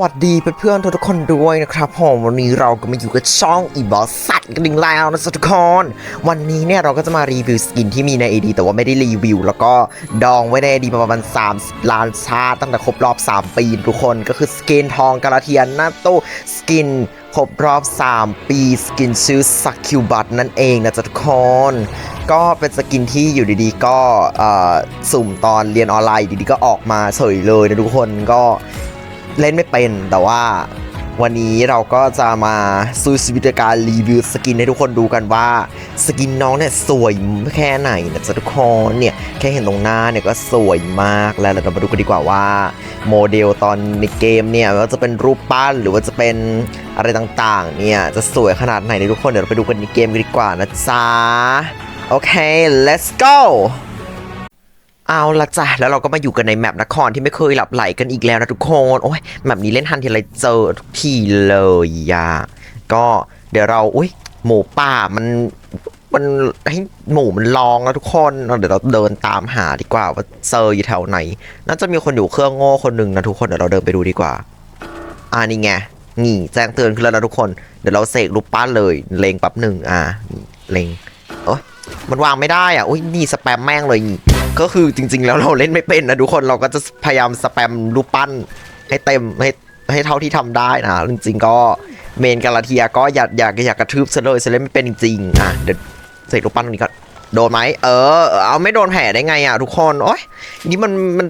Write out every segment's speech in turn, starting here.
วัสดีเพื่อนๆทุกคนด้วยนะครับผมวันนี้เราก็มาอยู่กับช่องอีบอสสัตว์กันอีกแล้วนะทุกคนวันนี้เนี่ยเราก็จะมารีวิวสกินที่มีใน AD แต่ว่าไม่ได้รีวิว แล้วก็ดองไว้ใน AD ประมาณ3ล้านชาติตั้งแต่ครบรอบ 3 ปีทุกคนก็คือสกินทองกาลาเทียนหน้าตู้สกินครบรอบ 3 ปีสกินชื่อสักคิวบัตนั่นเองนะจ๊ะทุกคนก็เป็นสกินที่อยู่ดีๆ ก็อ่อสุ่มตอนเรียนออนไลน์ดีๆก็ออกมาเฉยเลยนะทุกคนก็ เล่นไม่เป็นแต่ว่าวันนี้เราก็จะมาสู้ชีวิตการรีวิวสกินให้ทุกคนดูกันว่า สกินน้องเนี่ยสวยแค่ไหนนะจ๊ะทุกคนเนี่ยแค่เห็นตรงหน้าเนี่ยก็สวยมากแล้วเรามาดูกันดีกว่าว่าโมเดลตอนในเกมเนี่ยว่าจะเป็นรูปปั้นหรือว่าจะเป็นอะไรต่างๆเนี่ยจะสวยขนาดไหนเนยทุกคนเดี๋ยวเราไปดูกันในเกมกันดีกว่านะจ๊ะโอเค let's go เอาละจ้ะแล้วเราก็มาอยู่กันในแมปนครที่ไม่เคยหลับไหลกันอีกแล้วนะทุกคนโอ้ยแมปนี้เล่นทันทีไรเจอทุกทีเลยอะก็เดี๋ยวเราอุ้ยหมูป่ามันมันให้หมูมันลองแล้วทุกคนเดี๋ยวเราเดินตามหาดีกว่าว่าเจออยู่แถวไหน น่าจะมีคนอยู่เครื่องโง่คนหนึ่งนะทุกคนเดี๋ยวเราเดินไปดูดีกว่า อ่านี่ไงนี่แจ้งเตือนขึ้นแล้วนะทุกคน เดี๋ยวเราเสกรูปปั้นเลยเลงแป๊บหนึ่งอ่าเลงโอ้ยมันวางไม่ได้อะอุ้ยนี่สแปมแม่งเลยนี่ ก็คือจริง ๆ แล้วเราเล่นไม่เป็นนะทุกคนเราก็จะพยายามสแปมรูปปั้นให้เต็มให้ให้เท่าที่ทำได้นะจริงๆก็เมนกาลาเทียก็อยากอยากอยากกระทืบซะเลยซะเล่นไม่เป็นจริงๆอะเดี๋ยวเสกรูปปั้นตรงนี้ก็โดนไหมเออ เอาไม่โดนแผลได้ไงอะทุกคนโอ้ยนี่มันมัน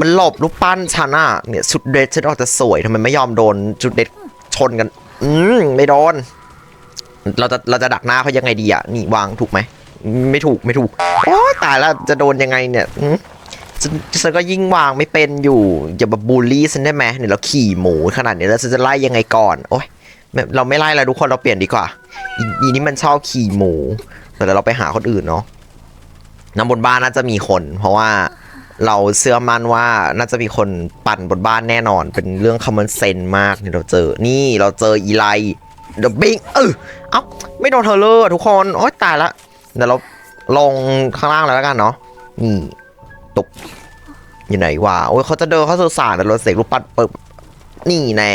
มันหลบรูปปั้นฉันอะเนี่ยชุดเดรสฉันออกจะสวยทำไมไม่ยอมโดนชุดเดรสชนกัน อืมไม่โดน เราจะเราจะดักหน้าเขายังไงดีอะนี่วางถูกไหม ไม่ถูกไม่ถูก โอ้ยตายแล้วจะโดนยังไงเนี่ยฉันก็ยิ่งวางไม่เป็นอยู่ อย่ามาบูลลี่ฉันได้ไหมเนี่ยเราขี่หมูขนาดนี้แล้วฉันจะไล่ยังไงก่อนโอ้ยเราไม่ไล่แล้วทุกคนเราเปลี่ยนดีกว่าอีนี่มันชอบขี่หมูแต่เดี๋ยวเราไปหาคนอื่นเนาะน้ำบนบ้านน่าจะมีคน เพราะว่าเราเชื่อมั่นว่าน่าจะมีคนปั่นบนบ้านแน่นอน เป็นเรื่องคอมมอนเซนมากเนี่ยเราเจอนี่เราเจออีไลเดอะบิงเออเอ้าไม่โดนเธอเลยทุกคนโอ๊ยตายละ เดี๋ยวเราลงข้างล่างแล้วกันเนาะนี่ตกอยู่ไหนวะโอ้ยเขาจะเดินเข้าสู่สารแต่เราเสกรูปปั้นเปิบนี่แน่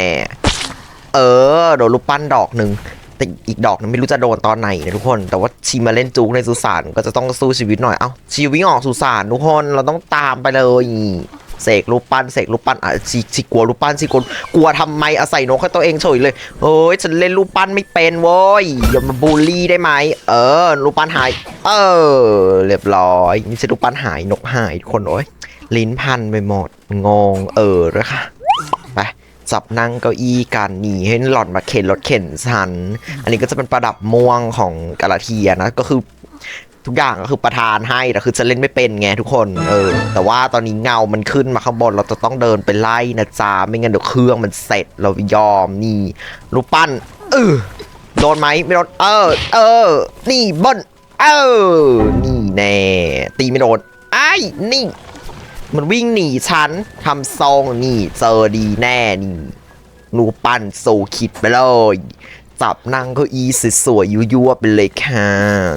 เออโดนรูปปั้นดอกหนึ่งแต่อีกดอกนึงไม่รู้จะโดนตอนไหนนะทุกคน แต่ว่าชีมาเล่นจูกในสุสานก็จะต้องสู้ชีวิตหน่อย เอ้าชีวิ่งออกสุสานทุกคนเราต้องตามไปเลย เสกรูปปั้นเสกรูปปั้นอะชีชีกลัวรูปปั้นชีกลัวกลัวทำไมอาศัยนกให้ตัวเองเฉยเลยเฮ้ยฉันเล่นรูปปั้นไม่เป็นโว้ยอย่ามาบูลลี่ได้ไหมเออ รูปปั้นหาย เออ เรียบร้อยนี่ใช่รูปปั้นหายนกหายทุกคนโอ้ยลิ้นพันไปหมดงงเออเลยค่ะไปจับนั่งเก้าอี้กันหนีให้หล่อนมาเข็นรถเข็นฉัน อันนี้ก็จะเป็นประดับม่วงของกาลาเทียนะ ก็คือ ทุกอย่างก็คือประทานให้แต่คือจะเล่นไม่เป็นไงทุกคนเออแต่ว่าตอนนี้เงามันขึ้นมาข้างบนเราจะต้องเดินไปไล่นะจ๊ะไม่งั้นเดี๋ยวเครื่องมันเสร็จเรายอมนี่รูปปั้นเออโดนไหมไม่โดนเออ เออ นี่บนเออ นี่แน่ตีไม่โดนไอ้นี่ มันวิ่งหนีฉันทำทรงนี่เจอดีแน่นี่รูปปั้นโซคิดไปเลย จับนั่งเก็อีสวยๆยั่วๆไปเลยค่ะ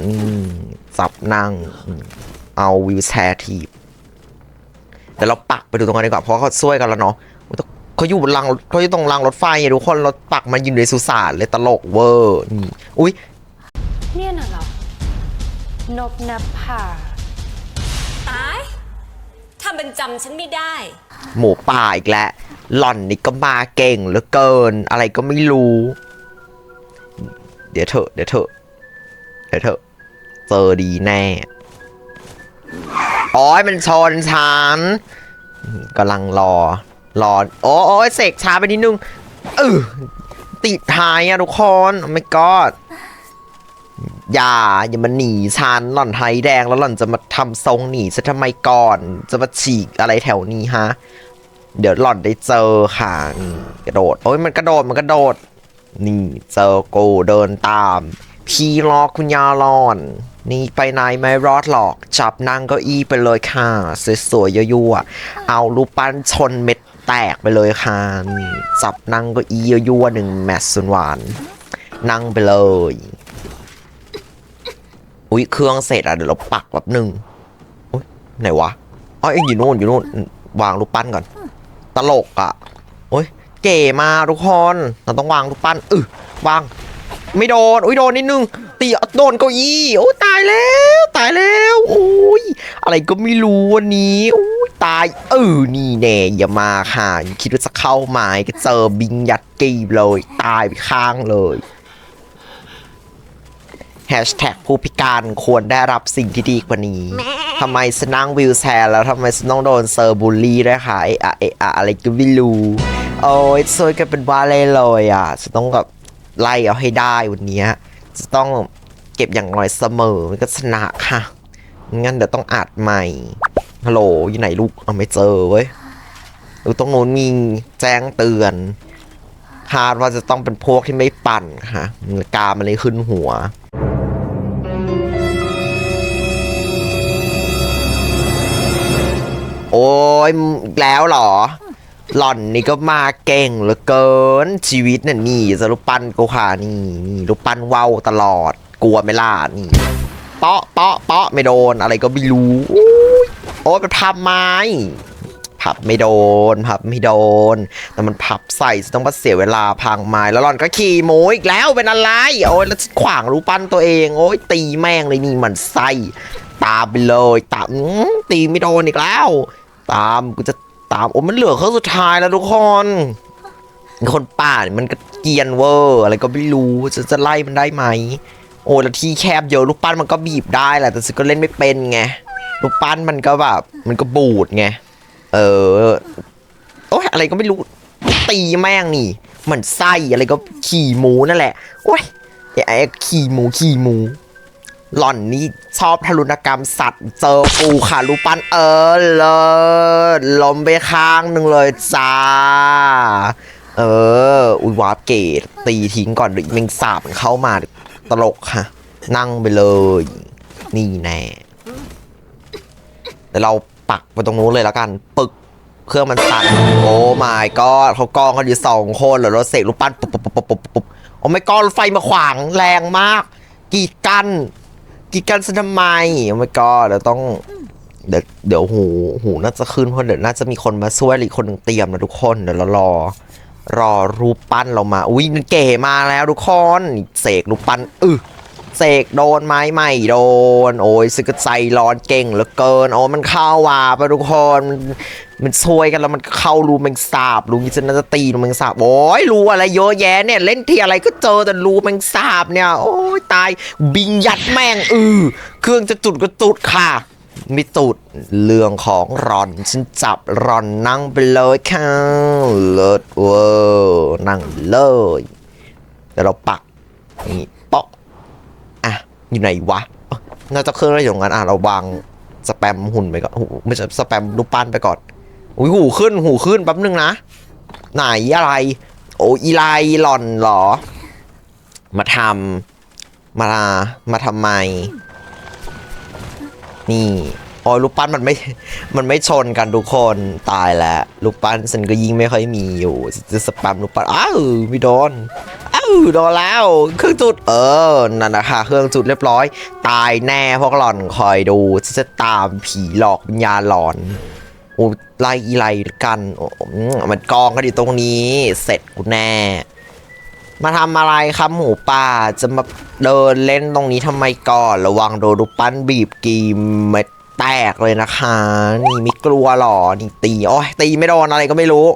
นี่จับนั่ง เอาวิวแชร์ทีบเดี๋ยวเราปักไปดูตรงนั้นดีกว่าเพราะเขาช่วยกันแล้วเนาะเขาอยู่บนรางเขาอยู่ตรงรางรถไฟอะทุกคนเราปักมันอยู่ในสุสานเลยตลกเวอร์นี่อุ้ยเนี่ยน่ะเหรอนบนภาตายทำเป็นจำฉันไม่ได้ หมูป่าอีกแล้วหล่อนนี่ก็มาเก่งเหลือเกิน อะไรก็ไม่รู้ เดี๋ยวเถอะเดี๋ยวเถอะเดี๋ยวเถอะเจอดีแน่โอ้ยมันชนฉันกำลังรอ รอ โอ้โอ้ยเสกช้าไปนิดนึงเออติดท้ายอะทุกคนไม่กอดอย่าอย่ามาหนีฉันหล่อนไทยแดงแล้วหล่อนจะมาทำทรงหนีฉันทำไมก่อน จะมาฉีกอะไรแถวนี้ฮะ เดี๋ยวหล่อนได้เจอค่ะกระโดด โอ้ยมันกระโดดมันกระโดด นี่เจอกูเดินตาม พี่รอกคุณยาลอน นี่ไปไหนไม่รอดหรอก จับนั่งเก้าอี้ไปเลยค่ะ สวยๆยั่วๆเอารูปปั้นชนเม็ดแตกไปเลยค่ะนี่จับนั่งเก้าอี้ยั่วๆหนึ่งแมตช์สุนหวาน นั่งไปเลย อุ้ยเครื่องเสร็จอะเดี๋ยวเราปักแบบหนึ่งอุ้ยไหนวะอ๋อเอ้ยอยู่นู่นอยู่นู่นวางรูปปั้นก่อน ตลกอะ เก๋มาทุกคนเราต้องวางรูปปั้นอึวาง ไม่โดนอุ้ยโดนนิดนึงตีโดนเก้าอี้โอ้ยตายแล้วตายแล้วโอ้ยอะไรก็ไม่รู้วันนี้โอ้ยตายเออนี่แน่อย่ามาค่ะคิดว่าจะเข้าไม้ก็เจอบิงยัดกีบเลย ตายไปข้างเลยแฮชแท็กผู้พิการควรได้รับสิ่งที่ดีกว่านี้ ทำไมฉันนั่งวิวแชร์แล้วทำไมฉันต้องโดนเซอร์บูลลี่ด้วยคะเอะอะเอะอะอะไรก็ไม่รู้ โอ้ยซวยกันเป็นบ้าเลยเลยอะฉันต้องแบบไล่เอาให้ได้วันนี้จะต้องเก็บอย่างน้อยเสมอมันก็ชนะค่ะ งั้นเดี๋ยวต้องอัดใหม่ ฮัลโหลอยู่ไหนลูก เอาไม่เจอเว้ยดูตรงนู้นมีแจ้งเตือน คาดว่าจะต้องเป็นพวกที่ไม่ปั่นค่ะกามันเลยขึ้นหัวโอ้ยแล้วเหรอ หล่อนนี่ก็มาเก่งเหลือเกิน ชีวิตน่ะนี่จะรูปปั้นกูค่ะนี่นี่รูปปั้นเว้าตลอด กลัวไม่ล่ะนี่เปาะเปาะเปาะไม่โดนอะไรก็ไม่รู้อุ๊ยโอ้ยมันพับไม้พับไม่โดนพับไม่โดน แต่มันพับใส่ต้องมาเสียเวลาพังไม้แล้วหล่อนก็ขี่หมูอีกแล้วเป็นอะไรโอ้ยแล้วขวางรูปปั้นตัวเองโอ้ยตีแม่งเลยนี่มันไส้ตามไปเลยตามอื้อตีไม่โดนอีกแล้ว ตามกูจะ ตามโอ้มันเหลือเครื่องสุดท้ายแล้วทุกคน คนป่าเนี่ยมันก็เกียนเวอร์อะไรก็ไม่รู้จะจะไล่มันได้ไหม โอ้แล้วที่แคบเยอะลูกปั้นมันก็บีบได้แหละแต่ฉันก็เล่นไม่เป็นไงลูกปั้นมันก็แบบมันก็บูดไงเออโอ้ยอะไรก็ไม่รู้ตีแม่งนี่เหมือนไส้อะไรก็ขี่หมูนั่นแหละโอ้ยไอ้ไอ้ขี่หมูขี่หมู หล่อนนี่ชอบทารุณกรรมสัตว์ เจอปูค่ะรูปปั้นเออเลยล้มไปข้างหนึ่งเลยจ้า เออ อุยวาร์ปเกต ตีทิ้งก่อนเดี๋ยวอีเมงสาบเข้ามาตลกค่ะ นั่งไปเลย นี่แน่แต่เราปักไปตรงนู้นเลยแล้วกัน ปึกเครื่องมันสั่นโอ้ my god เขากองกันอยู่สองคนแล้วรถเสกรูปปั้นปุ๊บปุ๊บปุ๊บปุ๊บปุ๊บโอ้ my god รถไฟมาขวางแรงมาก กีดกัน กีดกันฉันทำไมโอ้ my god เดี๋ยวต้องเดี๋ยวเดี๋ยวหูหูน่าจะขึ้นเพราะเดี๋ยวน่าจะมีคนมาช่วยหรือคนหนึ่งเตรียมนะทุกคนเดี๋ยวเรารอ รอรูปปั้นเรามา อุ้ยมันเก๋มาแล้วทุกคนเสกรูปปั้นอึเสกโดนไม้ใหม่โดน โอ้ยสึกใจร้อนเก่งเหลือเกิน โอ้มันเข้าว่าไปทุกคน มันมันช่วยกันแล้วมันเข้ารูแมงสาบรูนี้จะน่าจะตีรูแมงสาบโอ้ยรูอะไรเยอะแยะเนี่ยเล่นที่อะไรก็เจอแต่รูแมงสาบเนี่ย โอ้ยตายบิงยัดแม่งอือเครื่องจะจุดก็จุดค่ะไม่ตุดเรื่องของรอน ฉันจับรอนนั่งไปเลยค่ะเลิศเวอร์นั่งเลยเดี๋ยวเราปักนี่ปาะอะอยู่ไหนวะน่าจะเครื่องอะไรอยู่ตรงนั้นอะเราวางสแปมหุ่นไปก่อนไม่ใช่สแปมรูปปั้นไปก่อน อุ้ยหูขึ้นหูขึ้นแป๊บนึงนะ ไหนอะไร โอ้อีไลหล่อนเหรอ มาทำมามาทำไม นี่โอ้ยรูปปั้นมันไม่ มันไม่ชนกันทุกคนตายแล้วรูปปั้นฉันก็ยิงไม่ค่อยมีอยู่จะสแปมรูปปั้นอ้าวไม่โดนอ้าวโดนแล้ว เครื่องจุดเออนั่นนะคะเครื่องจุดเรียบร้อย ตายแน่พวกหล่อนคอยดูฉันจะตามผีหลอกวิญญาณหลอน โอ้ไล่อีไลกันมันกองกันอยู่ตรงนี้ เสร็จกูแน่ มาทำอะไรครับหมูป่า จะมาเดินเล่นตรงนี้ทำไมก่อน ระวังโดนรูปปั้นบีบกีมเม็ดแตกเลยนะคะ นี่ไม่กลัวหรอ นี่ตี โอ้ยตีไม่โดนอะไรก็ไม่รู้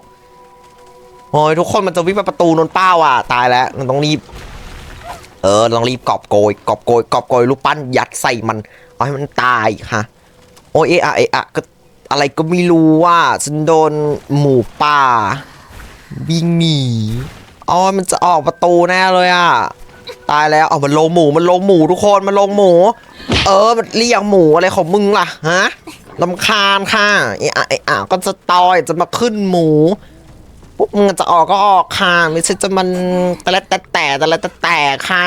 โอ้ยทุกคนมันจะวิ่งไปประตูนนเป้าอะ ตายแล้ว มันต้องรีบ เออ ต้องรีบกอบโกย กอบโกย กอบโกยรูปปั้นยัดใส่มัน เอาให้มันตายค่ะ โอ้ยเอะอะเอะอะก็ อะไรก็ไม่รู้ว่าฉันโดนหมูป่า วิ่งหนีอ๋อมันจะออกประตูแน่เลยอะ ตายแล้วเอามันลงหมูมันลงหมูทุกคนมันลงหมู เออมันเรียกหมูอะไรของมึงล่ะฮะลำคาญค่ะไอ้อะไอ้อะก็จะตอยจะมาขึ้นหมูพวกมึงจะออกก็ออกค่ะ ไม่ใช่จะมันแต่ละแต่แต่แต่ละแต่แต่ค่ะ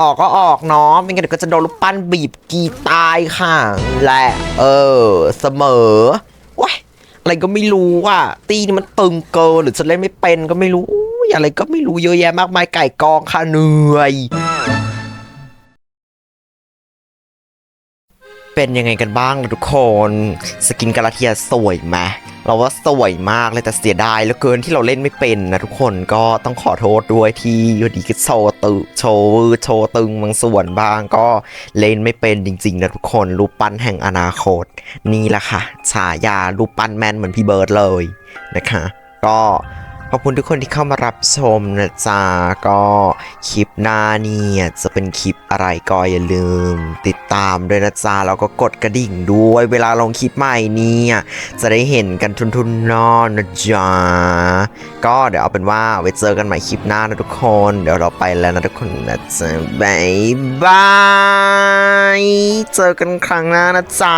ออกก็ออกเนาะไม่งั้นเดี๋ยวก็จะโดนลูกปั้นบีบกีตายค่ะ และ เออ เสมอว้ายอะไรก็ไม่รู้อะตีนี่มันตึงเกินหรือจะเล่นไม่เป็นก็ไม่รู้อะไรก็ไม่รู้เยอะแยะมากมายไก่กองค่ะเหนื่อยเป็นยังไงกันบ้างทุกคน สกินกาลาเทียสวยไหม เราว่าสวยมากเลยแต่เสียดายเหลือเกินที่เราเล่นไม่เป็นนะทุกคนก็ต้องขอโทษด้วยที่อยู่ดีก็โชว์ตึโชว์โชว์ตึงบางส่วนบ้างก็เล่นไม่เป็นจริงๆนะทุกคนรูปปั้นแห่งอนาคต นี่แหละค่ะฉายารูปปั้นแมนเหมือนพี่เบิร์ดเลยนะคะ ก็ ขอบคุณทุกคนที่เข้ามารับชมนะจ๊ะก็คลิปหน้าเนี่ยจะเป็นคลิปอะไรก็อย่าลืม ติดตามด้วยนะจ๊ะแล้วก็กดกระดิ่งด้วยเวลาลงคลิปใหม่เนี่ยจะได้เห็นกันทุนๆนอนนะจ๊ะก็เดี๋ยวเอาเป็นว่าไว้เจอกันใหม่คลิปหน้านะทุกคน เดี๋ยวเราไปแล้วนะทุกคนนะจ๊ะบายบายเจอกันครั้งหน้านะจ๊ะ